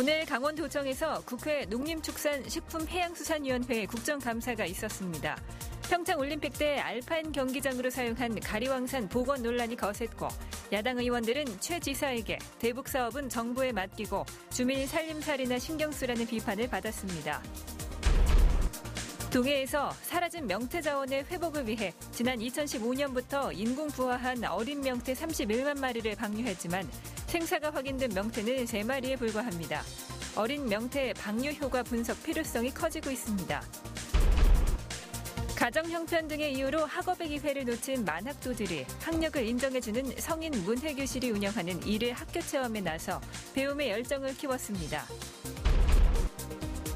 오늘 강원도청에서 국회 농림축산식품해양수산위원회 국정감사가 있었습니다. 평창 올림픽 때 알파인 경기장으로 사용한 가리왕산 복원 논란이 거셌고 야당 의원들은 최 지사에게 대북 사업은 정부에 맡기고 주민 살림살이나 신경 쓰라는 비판을 받았습니다. 동해에서 사라진 명태 자원의 회복을 위해 지난 2015년부터 인공 부화한 어린 명태 31만 마리를 방류했지만 생사가 확인된 명태는 3마리에 불과합니다. 어린 명태 방류 효과 분석 필요성이 커지고 있습니다. 가정 형편 등의 이유로 학업의 기회를 놓친 만학도들이 학력을 인정해주는 성인 문해교실이 운영하는 일일 학교 체험에 나서 배움의 열정을 키웠습니다.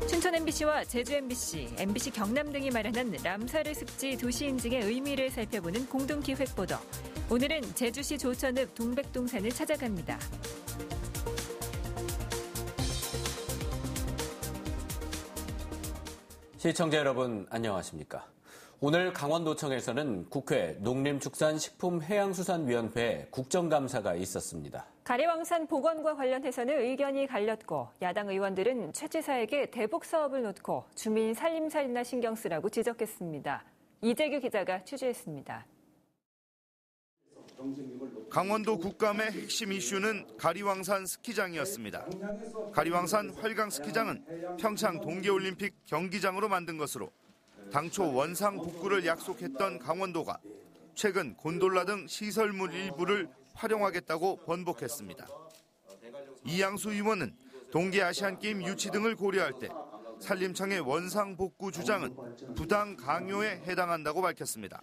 춘천 MBC와 제주 MBC, MBC 경남 등이 마련한 람사르 습지 도시 인증의 의미를 살펴보는 공동 기획 보도. 오늘은 제주시 조천읍 동백동산을 찾아갑니다. 시청자 여러분 안녕하십니까? 오늘 강원도청에서는 국회 농림축산식품해양수산위원회 국정감사가 있었습니다. 가리왕산 복원과 관련해서는 의견이 갈렸고 야당 의원들은 최 지사에게 대북 사업을 놓고 주민 살림살이나 신경 쓰라고 지적했습니다. 이재규 기자가 취재했습니다. 강원도 국감의 핵심 이슈는 가리왕산 스키장이었습니다. 가리왕산 활강 스키장은 평창 동계올림픽 경기장으로 만든 것으로 당초 원상 복구를 약속했던 강원도가 최근 곤돌라 등 시설물 일부를 활용하겠다고 번복했습니다. 이양수 의원은 동계 아시안게임 유치 등을 고려할 때 산림청의 원상 복구 주장은 부당 강요에 해당한다고 밝혔습니다.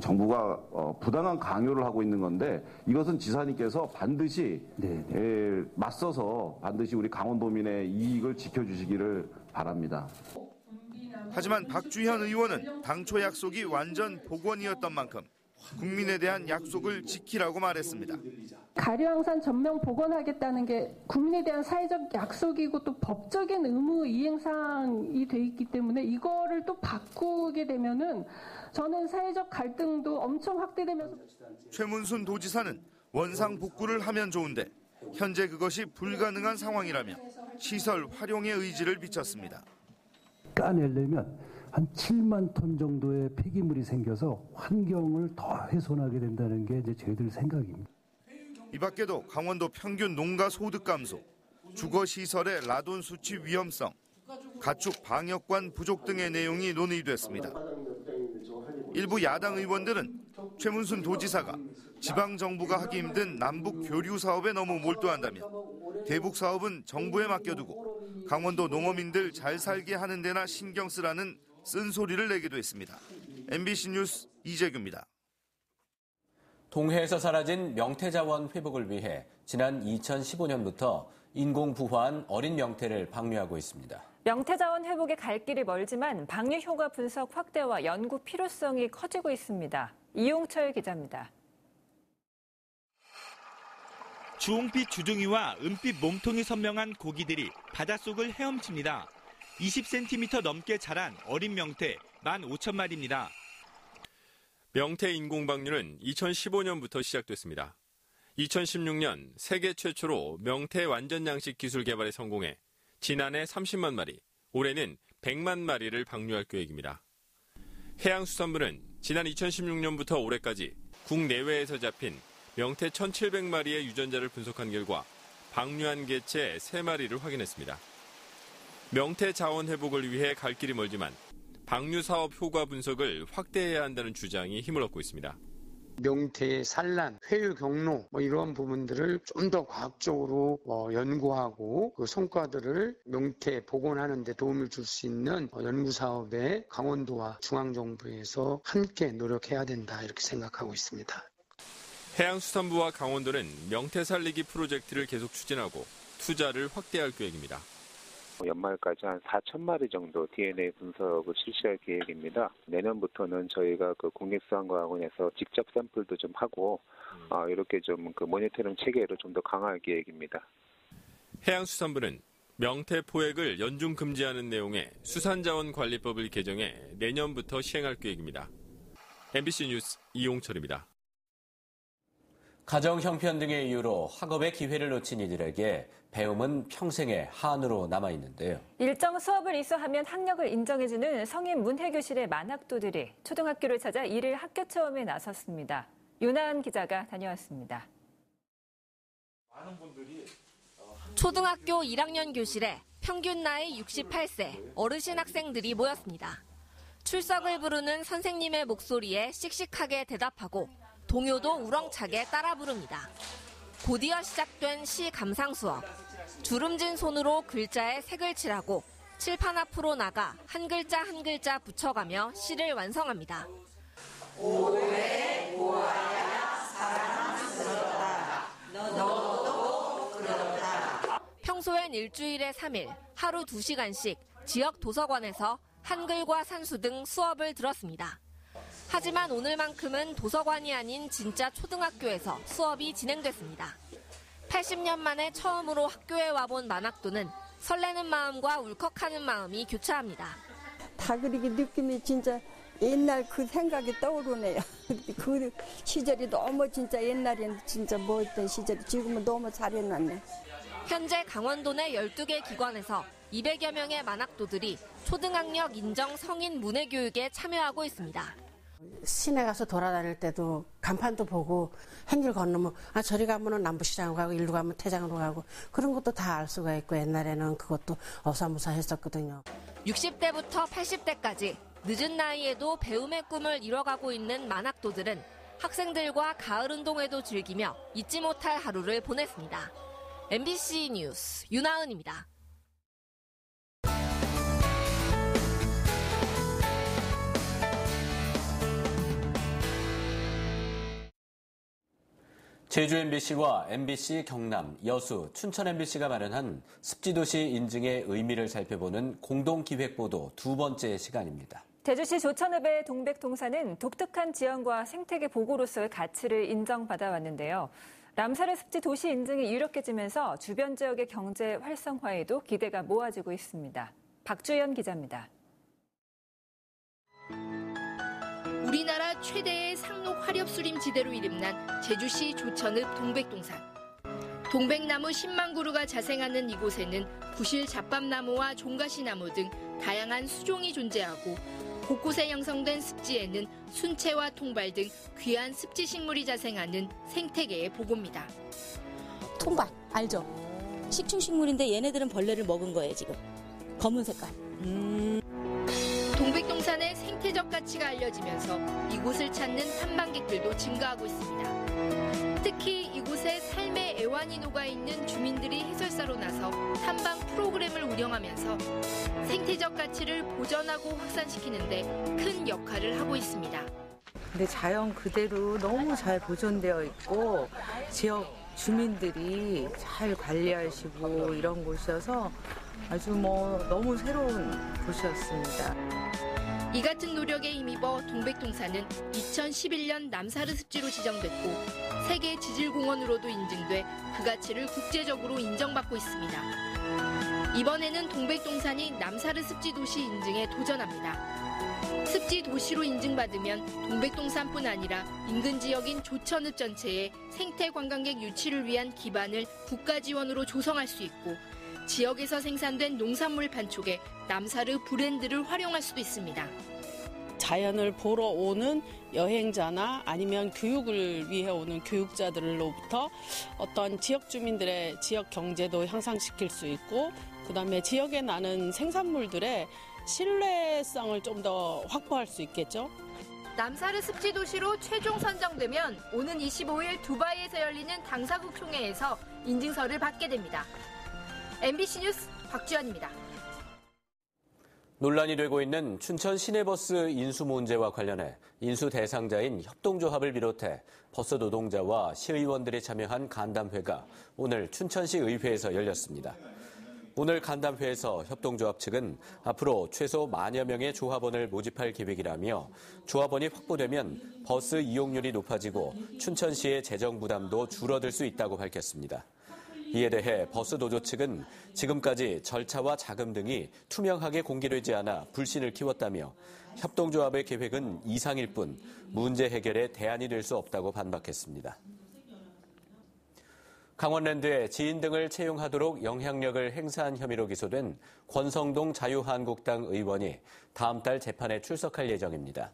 정부가 어, 부당한 강요를 하고 있는 건데 이것은 지사님께서 반드시 네, 네. 맞서서 반드시 우리 강원도민의 이익을 지켜주시기를 바랍니다. 하지만 박주현 의원은 당초 약속이 완전 복원이었던 만큼 국민에 대한 약속을 지키라고 말했습니다. 가리왕산 전면 복원하겠다는 게 국민에 대한 사회적 약속이고 또 법적인 의무 이행 사항이 돼 있기 때문에 이거를 또 바꾸게 되면은 저는 사회적 갈등도 엄청 확대되면서 최문순 도지사는 원상 복구를 하면 좋은데 현재 그것이 불가능한 상황이라며 시설 활용의 의지를 비쳤습니다. 까내려면 한 7만 톤 정도의 폐기물이 생겨서 환경을 더 훼손하게 된다는 게 이제 저희들 생각입니다. 이 밖에도 강원도 평균 농가 소득 감소, 주거 시설의 라돈 수치 위험성, 가축 방역관 부족 등의 내용이 논의됐습니다. 일부 야당 의원들은 최문순 도지사가 지방 정부가 하기 힘든 남북 교류 사업에 너무 몰두한다며 대북 사업은 정부에 맡겨두고 강원도 농어민들 잘 살게 하는 데나 신경 쓰라는 쓴소리를 내기도 했습니다. MBC 뉴스 이재규입니다. 동해에서 사라진 명태자원 회복을 위해 지난 2015년부터 인공 부화한 어린 명태를 방류하고 있습니다. 명태자원 회복에 갈 길이 멀지만 방류 효과 분석 확대와 연구 필요성이 커지고 있습니다. 이용철 기자입니다. 주홍빛 주둥이와 은빛 몸통이 선명한 고기들이 바닷속을 헤엄칩니다. 20cm 넘게 자란 어린 명태 15,000마리입니다. 명태 인공방류는 2015년부터 시작됐습니다. 2016년 세계 최초로 명태 완전 양식 기술 개발에 성공해 지난해 30만 마리, 올해는 100만 마리를 방류할 계획입니다. 해양수산부는 지난 2016년부터 올해까지 국내외에서 잡힌 명태 1,700마리의 유전자를 분석한 결과 방류한 개체 3마리를 확인했습니다. 명태 자원 회복을 위해 갈 길이 멀지만 방류 사업 효과 분석을 확대해야 한다는 주장이 힘을 얻고 있습니다. 명태의 산란, 회유 경로 뭐 이런 부분들을 좀 더 과학적으로 어 연구하고 그 성과들을 명태 복원하는 데 도움을 줄 수 있는 어 연구 사업에 강원도와 중앙 정부에서 함께 노력해야 된다 이렇게 생각하고 있습니다. 해양수산부와 강원도는 명태 살리기 프로젝트를 계속 추진하고 투자를 확대할 계획입니다. 연말까지 한 4천 마리 정도 DNA 분석을 실시할 계획입니다. 내년부터는 저희가 그 국립수산과학원에서 직접 샘플도 좀 하고 어, 이렇게 좀 그 모니터링 체계를 좀더 강화할 계획입니다. 해양수산부는 명태 포획을 연중 금지하는 내용의 수산자원관리법을 개정해 내년부터 시행할 계획입니다. MBC 뉴스 이용철입니다. 가정 형편 등의 이유로 학업의 기회를 놓친 이들에게 배움은 평생의 한으로 남아 있는데요. 일정 수업을 이수하면 학력을 인정해주는 성인 문해교실의 만학도들이 초등학교를 찾아 이를 학교 체험에 나섰습니다. 윤하은 기자가 다녀왔습니다. 초등학교 1학년 교실에 평균 나이 68세 어르신 학생들이 모였습니다. 출석을 부르는 선생님의 목소리에 씩씩하게 대답하고 동요도 우렁차게 따라 부릅니다. 곧이어 시작된 시 감상 수업. 주름진 손으로 글자에 색을 칠하고 칠판 앞으로 나가 한 글자 한 글자 붙여가며 시를 완성합니다. 오래 보아야 사랑스럽다. 너도 그렇다. 평소엔 일주일에 3일, 하루 2시간씩 지역 도서관에서 한글과 산수 등 수업을 들었습니다. 하지만 오늘만큼은 도서관이 아닌 진짜 초등학교에서 수업이 진행됐습니다. 80년 만에 처음으로 학교에 와본 만학도는 설레는 마음과 울컥하는 마음이 교차합니다. 다 그렇게 느낌이 진짜 옛날 그 생각이 떠오르네요. 그 시절이 너무 진짜 옛날에는 진짜 뭐였던 시절이 지금은 너무 잘해놨네. 현재 강원도 내 12개 기관에서 200여 명의 만학도들이 초등학력 인정 성인 문해교육에 참여하고 있습니다. 시내 가서 돌아다닐 때도 간판도 보고 행길 건너면 아 저리 가면은 남부시장으로 가고 일로 가면 태장으로 가고 그런 것도 다 알 수가 있고 옛날에는 그것도 어사무사했었거든요. 60대부터 80대까지 늦은 나이에도 배움의 꿈을 이뤄가고 있는 만학도들은 학생들과 가을 운동회도 즐기며 잊지 못할 하루를 보냈습니다. MBC 뉴스 윤하은입니다. 제주 MBC와 MBC 경남, 여수, 춘천 MBC가 마련한 습지도시 인증의 의미를 살펴보는 공동기획보도 두 번째 시간입니다. 제주시 조천읍의 동백동산은 독특한 지형과 생태계 보고로서의 가치를 인정받아 왔는데요. 람사르 습지 도시 인증이 유력해지면서 주변 지역의 경제 활성화에도 기대가 모아지고 있습니다. 박주연 기자입니다. 우리나라 최대의 상록 화렵수림 지대로 이름난 제주시 조천읍 동백동산. 동백나무 10만 그루가 자생하는 이곳에는 구실 잡밥나무와 종가시나무 등 다양한 수종이 존재하고 곳곳에 형성된 습지에는 순채와 통발 등 귀한 습지 식물이 자생하는 생태계의 보고입니다. 통발 알죠? 식충 식물인데 얘네들은 벌레를 먹은 거예요 지금. 검은 색깔. 음. 동백동산의 생태적 가치가 알려지면서 이곳을 찾는 탐방객들도 증가하고 있습니다. 특히 이곳에 삶의 애환이 녹아 있는 주민들이 해설사로 나서 탐방 프로그램을 운영하면서 생태적 가치를 보전하고 확산시키는데 큰 역할을 하고 있습니다. 근데 자연 그대로 너무 잘 보존되어 있고 지역 주민들이 잘 관리하시고 이런 곳이어서 아주 뭐 너무 새로운 곳이었습니다. 이 같은 노력에 힘입어 동백동산은 2011년 남사르 습지로 지정됐고 세계 지질공원으로도 인증돼 그 가치를 국제적으로 인정받고 있습니다. 이번에는 동백동산이 남사르 습지 도시 인증에 도전합니다. 습지 도시로 인증받으면 동백동산뿐 아니라 인근 지역인 조천읍 전체의 생태 관광객 유치를 위한 기반을 국가 지원으로 조성할 수 있고 지역에서 생산된 농산물 판촉에 남사르 브랜드를 활용할 수도 있습니다. 자연을 보러 오는 여행자나 아니면 교육을 위해 오는 교육자들로부터 어떤 지역 주민들의 지역 경제도 향상시킬 수 있고 그다음에 지역에 나는 생산물들의 신뢰성을 좀 더 확보할 수 있겠죠. 남사르 습지 도시로 최종 선정되면 오는 25일 두바이에서 열리는 당사국 총회에서 인증서를 받게 됩니다. MBC 뉴스 박지연입니다. 논란이 되고 있는 춘천 시내버스 인수 문제와 관련해 인수 대상자인 협동조합을 비롯해 버스 노동자와 시의원들이 참여한 간담회가 오늘 춘천시 의회에서 열렸습니다. 오늘 간담회에서 협동조합 측은 앞으로 최소 만여 명의 조합원을 모집할 계획이라며 조합원이 확보되면 버스 이용률이 높아지고 춘천시의 재정 부담도 줄어들 수 있다고 밝혔습니다. 이에 대해 버스 노조 측은 지금까지 절차와 자금 등이 투명하게 공개되지 않아 불신을 키웠다며 협동조합의 계획은 이상일 뿐 문제 해결에 대안이 될 수 없다고 반박했습니다. 강원랜드에 지인 등을 채용하도록 영향력을 행사한 혐의로 기소된 권성동 자유한국당 의원이 다음 달 재판에 출석할 예정입니다.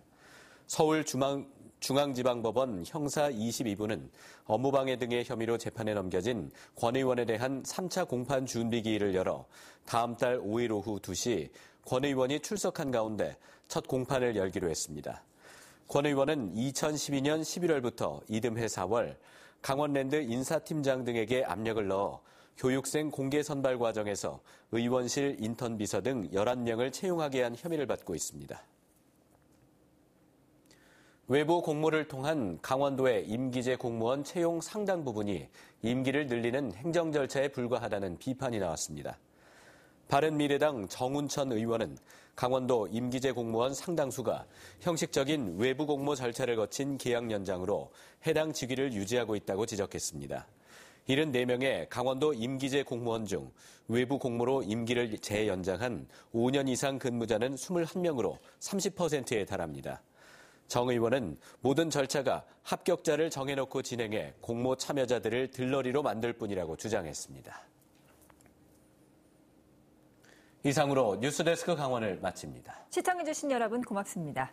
서울 중앙, 중앙지방법원 형사 22부는 업무방해 등의 혐의로 재판에 넘겨진 권 의원에 대한 3차 공판 준비기일을 열어 다음 달 5일 오후 2시 권 의원이 출석한 가운데 첫 공판을 열기로 했습니다. 권 의원은 2012년 11월부터 이듬해 4월 강원랜드 인사팀장 등에게 압력을 넣어 교육생 공개 선발 과정에서 의원실 인턴 비서 등 11명을 채용하게 한 혐의를 받고 있습니다. 외부 공모를 통한 강원도의 임기제 공무원 채용 상당 부분이 임기를 늘리는 행정 절차에 불과하다는 비판이 나왔습니다. 바른미래당 정운천 의원은 강원도 임기제 공무원 상당수가 형식적인 외부 공모 절차를 거친 계약 연장으로 해당 직위를 유지하고 있다고 지적했습니다. 74명의 강원도 임기제 공무원 중 외부 공모로 임기를 재연장한 5년 이상 근무자는 21명으로 30%에 달합니다. 정 의원은 모든 절차가 합격자를 정해놓고 진행해 공모 참여자들을 들러리로 만들 뿐이라고 주장했습니다. 이상으로 뉴스데스크 강원을 마칩니다. 시청해주신 여러분 고맙습니다.